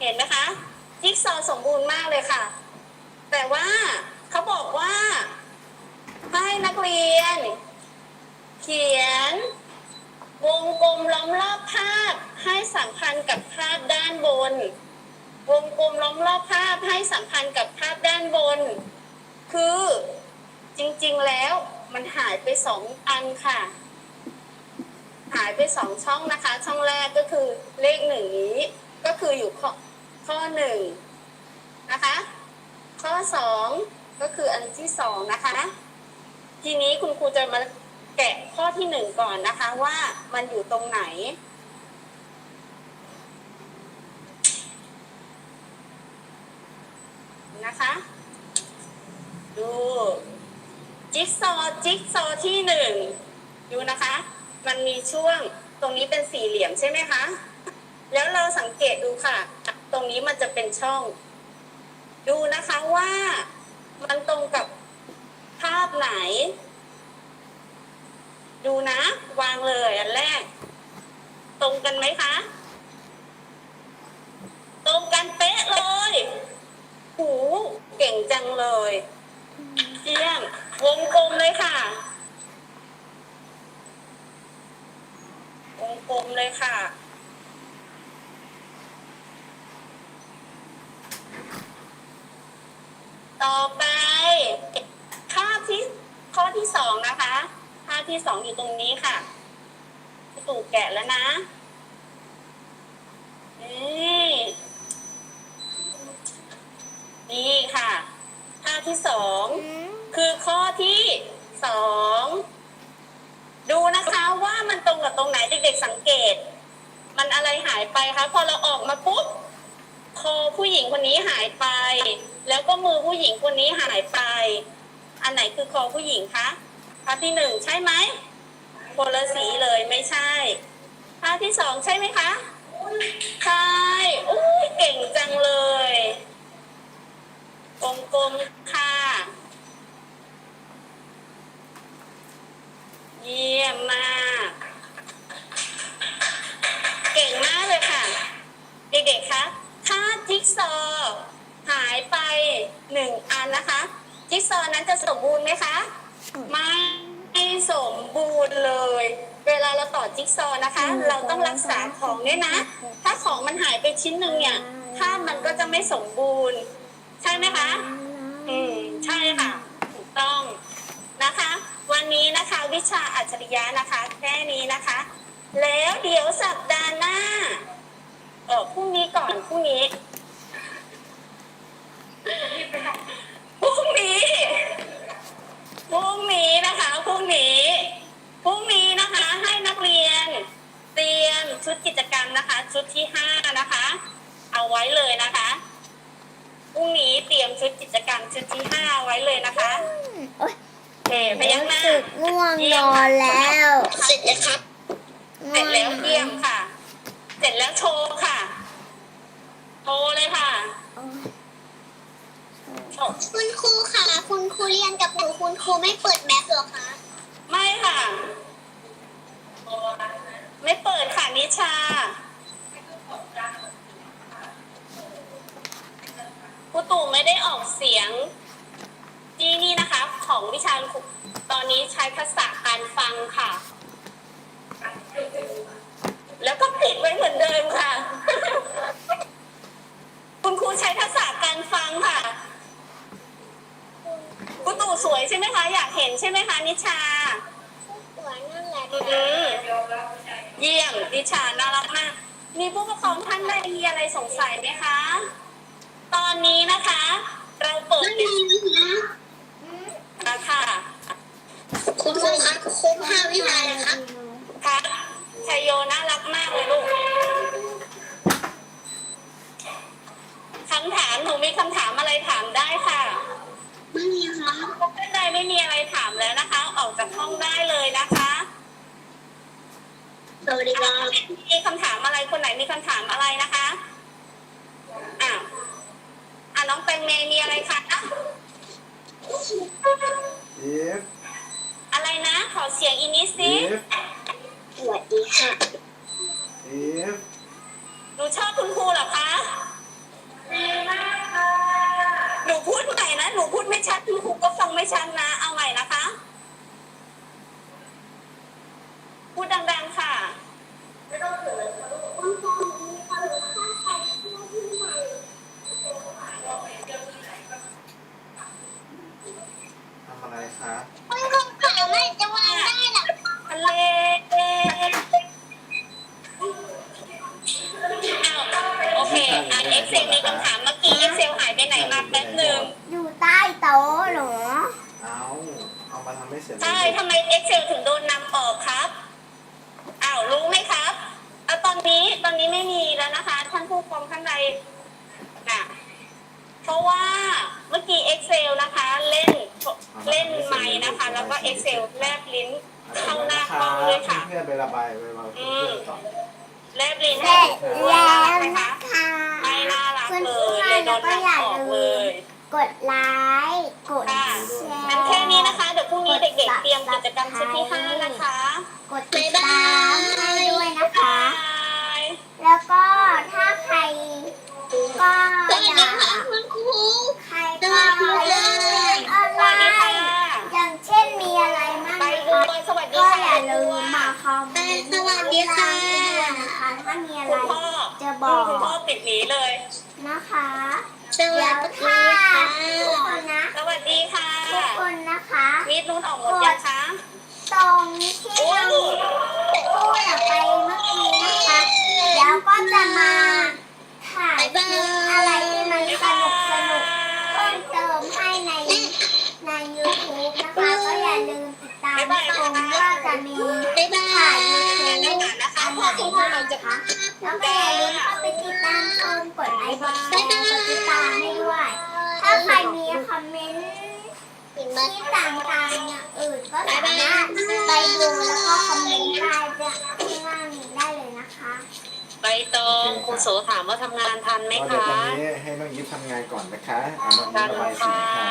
เห็นไหมคะจิ๊กซอสมบูรณ์มากเลยค่ะ แต่ว่าเขาบอกว่า ให้นักเรียน เขียน วงกลมล้อมรอบภาพให้สัมพันธ์กับภาพด้านบน วงกลมล้อมรอบภาพให้สัมพันธ์กับภาพด้านบน คือจริงๆแล้วมันหายไปสองอันค่ะ หายไปสองช่องนะคะ ช่องแรกก็คือเลขหนึ่งนี้ คืออยู่ข้อข้อหนึ่งนะคะ ข้อสองก็คืออันที่สองนะคะ ทีนี้คุณครูจะมาแกะข้อที่หนึ่งก่อนนะคะ ว่ามันอยู่ตรงไหนนะคะ ดูจิ๊กซอว์จิ๊กซอว์ที่หนึ่งดูนะคะ มันมีช่วงตรงนี้เป็นสี่เหลี่ยมใช่ไหมคะ แล้วเราสังเกตดูค่ะ ตรงนี้มันจะเป็นช่อง ดูนะคะว่ามันตรงกับภาพไหน ดูนะ วางเลยอันแรก ตรงกันไหมคะ ตรงกันเป๊ะเลย หูเก่งจังเลยเยี่ยมวงกลมเลยค่ะ วงกลมเลยค่ะ ต่อไปภาพที่ข้อที่สองนะคะ ภาพ ที่สองอยู่ตรงนี้ค่ะพี่ตู่แกะแล้วนะนี่นี่ค่ะภาพที่สองคือข้อที่สองดูนะคะว่ามันตรงกับตรงไหนเด็กๆสังเกต มันอะไรหายไปคะพอเราออกมาปุ๊บคอผู้หญิงคนนี้หายไป แล้วก็มือผู้หญิงคนนี้หายไป อันไหนคือคอผู้หญิงคะ ภาพที่หนึ่งใช่ไหมคนละสีเลยไม่ใช่ ภาพที่สองใช่ไหมคะ ใช่อุ้ยเก่งจังเลย กลมๆค่ะ เยี่ยมมาก เก่งมากเลยค่ะ เด็กๆคะถ้าจิ๊กซอหายไปหนึ่งอันนะคะ จิ๊กซอนั้นจะสมบูรณ์ไหมคะ ไม่สมบูรณ์เลย เวลาเราต่อจิ๊กซอว์นะคะ เราต้องรักษาของด้วยนะ ถ้าของมันหายไปชิ้นหนึ่งเนี่ยภาพมันก็จะไม่สมบูรณ์ ใช่ไหมคะ อืมใช่ค่ะ ถูกต้องนะคะ วันนี้นะคะวิชาอัจฉริยะนะคะ แค่นี้นะคะ แล้วเดี๋ยวสัปดาห์หน้า เออพรุ่งนี้ก่อนพรุ่งนี้พรุ่งนี้พรุ่งนี้นะคะพรุ่งนี้พรุ่งนี้นะคะ ให้นักเรียน เตรียมชุ ดกิจกรรมนะคะ ชุดที่ห้านะคะ เอาไว้เลยนะคะพรุ่งนี้เตรียมชุดกิจกรรมชุดที่ห้าไว้เลยนะคะโอ๊ยเอ๋พยักหน้า รู้สึกง่วงนอนแล้วเสร็จแล้วครับ เสร็จแล้วเยี่ยมค่ะ เสร็จแล้วโชว์ค่ะ โชว์เลยค่ะโอ๊ยโชว์คุณครูค่ะ คุณครูเรียนกับหนูคุณครูไม่เปิดแมปหรอคะ ไม่ค่ะ ไม่เปิดค่ะ นิชา ครูตู่ไม่ได้ออกเสียง ที่นี่นะคะ ของวิชาครูตอนนี้ใช้ทักษะการฟังค่ะ แล้วก็ปิดไว้เหมือนเดิมค่ะ คุณครูใช้ทักษะการฟังค่ะครูตู่สวยใช่ไหมคะ อยากเห็นใช่ไหมคะนิชา สวยนั่นแหละอืม เยี่ยมดิชาน่ารักมาก มีผู้ปกครองท่านใดมีอะไรสงสัยไหมคะ ตอนนี้นะคะ เราเปิดไม่มีนะคะแล้วค่ะคุณครูครับครบห้าวิชาแล้วครับครับชัยโยน่ารักมากเลยลูกคำถามหนูมีคำถามอะไรถามได้ค่ะไม่มีครับท่านใดไม่มีอะไรถามแล้วนะคะ ออกจากห้องได้เลยนะคะ สวัสดีครับมีคำถามอะไรคนไหนมีคำถามอะไรนะคะอะอะน้องเป็นเมย์มีอะไรคะเอฟอะไรนะ ขอเสียงอิกนิดเอสิฟสวัสดีค่ะเอฟหนูชอบคุณครูเหรอคะหนูพูดใหม่นะหนูพูดไม่ชัดคุณครูก็ฟังไม่ชัดนะ เอาใหม่นะคะ เคอะ Excel มีคำถามเมื่อกี้ Excel หายไปไหนมาแป๊บหนึ่งอยู่ใต้โต๊ะเหรอเอาเอามาทำให้เสร็จเลยใช่ทำไม Excel ถึงโดนนำออกครับอ้าวรู้ไหมครับเอาตอนนี้ตอนนี้ไม่มีแล้วนะคะ ท่านผู้ปกครองท่านใดน่ะเพราะว่าเมื่อกี้ Excel นะคะ เล่นเล่นไม้นะคะ แล้วก็ Excel แลบลิ้นเข้าหน้ากล้องเลยค่ะเพื่อนๆไประบายไประบายเพื่อนๆก่อนแลบลิ้นเสร็จให้แล้วดูนะนะคะคะ นก็อย่านำออกเลลืมย กดไลค์กดค่ะ แชร์งั้นแค่นี้นะคะ เดี๋ยวพรุ่งนี้เด็กๆ เตรียมกิจกรรมชุดที่ห้านะคะกดติดตามให้ด้วยนะคะบายแล้วก็ถ้าใครก็สวัสอดียากค่ะคุณครู ใครก็เล่นออนสไลวัสดีค่ะน์อย่างเช่นมีอะไรบ้างไปนะดูคะบอยสวัสดีก็ค่ะอย่าลืครูมมาคอมเมนต์สวัสดีค่ะ ด้วยนะคะถ้ามีอะไรคุณพ่อ จะบอกคุณพ่อปิดหนีเลย นะคะสวัสเดี๋ยวดีถ้าค่ะ ทุกคนนะสวัสดีค่ะ ทุกคนนะคะ มีดนู้นออกหมดยังคะ ตรงที่เรา คะอันพ่อไหนคุณพ่อบ้างเราจะนะคะแล้วก็อย่าลืมเข้าไปติดตามชมกดไลค์กดแชร์กดติดตามให้ด้วย ถ้าใครมีคอมเมนต์เห็นไหมที่ต่างๆอย่างอื่นก็สามารถไปดูแล้วก็คอมเมนต์ได้จะข้างล่างนี้ได้เลยนะคะใบตองครูโสถามว่าทำงานทันไหมก็เดี๋ยวคะวันนี้ให้น้องยิปทำงานก่อนนะคะเอาน้องยิทัประนบายสีค่ะ ค่ะ